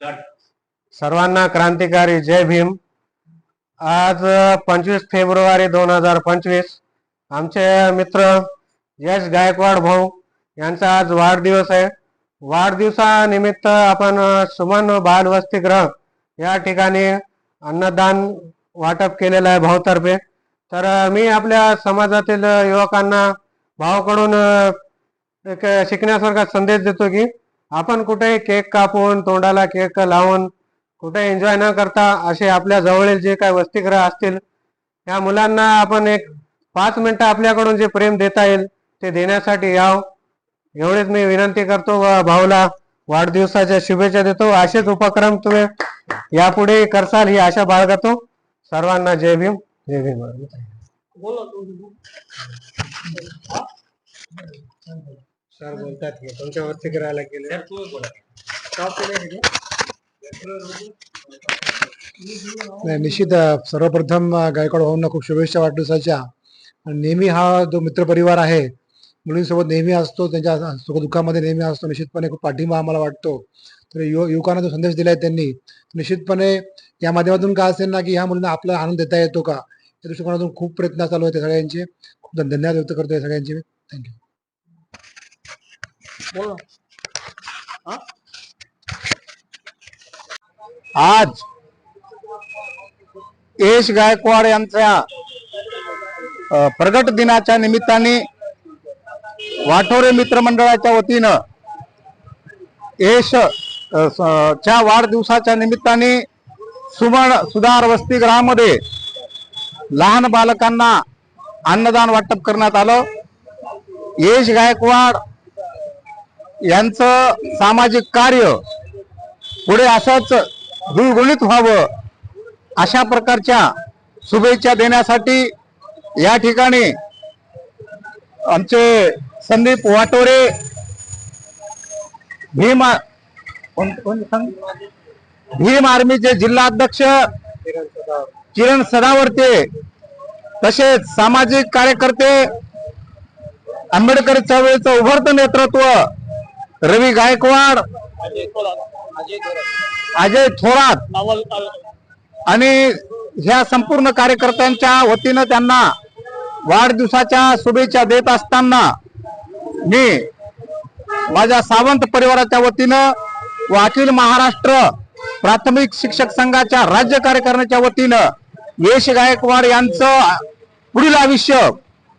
सर्वांना क्रांतिकारी जय भीम. आज पंचवीस फेब्रुवारी दोन हजार पंचवीस आमचे मित्र यश गायकवाड भाऊ यांचा आज वाढदिवस आहे. वाढदिवसानिमित्त आपण सुमन बाल वसतिगृह या ठिकाणी अन्नदान वाटप केलेलं आहे भाऊतर्फे. तर मी आपल्या समाजातील युवकांना भावाकडून एक शिकण्यासारखा संदेश देतो की आपण कुठेही केक कापून तोंडाला केक लावून कुठे एन्जॉय न करता असे आपल्या जवळील जे काही वसतिगृह असतील त्या मुलांना आपण एक पाच मिनिटं आपल्याकडून जे प्रेम देता येईल ते देण्यासाठी याव. एवढेच मी विनंती करतो व भाऊला वाढदिवसाच्या शुभेच्छा देतो. असेच उपक्रम तुम्ही यापुढे करसाल ही आशा बाळगतो. सर्वांना जय भीम जय भीम. सर बोलतात की तुमच्या वसतिगृहाला गेले. नाही निश्चित सर्वप्रथम गायकवाड भाऊंना खूप शुभेच्छा वाढदिवसाच्या. आणि नेहमी हा जो मित्रपरिवार आहे मुलींसोबत नेहमी असतो त्यांच्या सुखदुःखामध्ये नेहमी असतो निश्चितपणे खूप पाठिंबा आम्हाला वाटतो. तर युव युवकांना जो संदेश दिलाय त्यांनी निश्चितपणे या माध्यमातून काय असेल ना की ह्या मुलींना आपला आनंद देता येतो का? या दृष्टिकोनातून खूप प्रयत्न चालू आहेत सगळ्यांचे. खूप धन- धन्यवाद व्यक्त करतो या सगळ्यांचे. थँक्यू आज यश गायकवाड यांच्या प्रगट दिनाच्या निमित्ताने वाठोरे मित्रमंडळाच्या वतीनं यश च्या वाढदिवसाच्या निमित्ताने सुवर्ण सुधार वसतिगृहामध्ये लहान बालकांना अन्नदान वाटप करण्यात आलं. यश गायकवाड यांचं सामाजिक कार्य पुढे असंच गुळगुळीत व्हावं अशा प्रकारच्या शुभेच्छा देण्यासाठी या ठिकाणी आमचे संदीप वाटोरे भीम भीम आर्मीचे जिल्हाध्यक्ष किरण सदावर्ते तसेच सामाजिक कार्यकर्ते आंबेडकर चळवळीचं उभरतं नेतृत्व रवी गायकवाड अजय थोरात. आणि ह्या संपूर्ण कार्यकर्त्यांच्या वतीनं त्यांना वाढदिवसाच्या शुभेच्छा देत असताना मी माझ्या सावंत परिवाराच्या वतीनं व अखिल महाराष्ट्र प्राथमिक शिक्षक संघाच्या राज्य कार्यकारिणीच्या वतीनं यश गायकवाड यांचं पुढील आयुष्य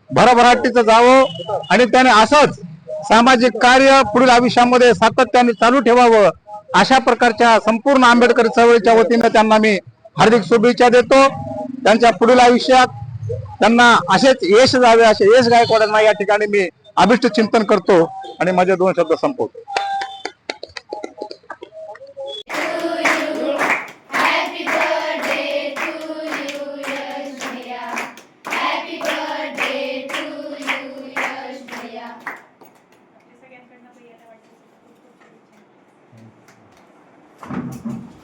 भरभराटीचं जावं. आणि त्याने असंच सामाजिक कार्य पुढील आयुष्यामध्ये सातत्याने चालू ठेवावं अशा प्रकारच्या संपूर्ण आंबेडकर चळवळीच्या वतीनं त्यांना मी हार्दिक शुभेच्छा देतो. त्यांच्या पुढील आयुष्यात त्यांना असेच यश जावे असे यश गायकवाडांना या ठिकाणी मी अभिष्ट चिंतन करतो आणि माझे दोन शब्द संपवतो. आपल्या सगळ्यांकडनं भैयाला वाटतं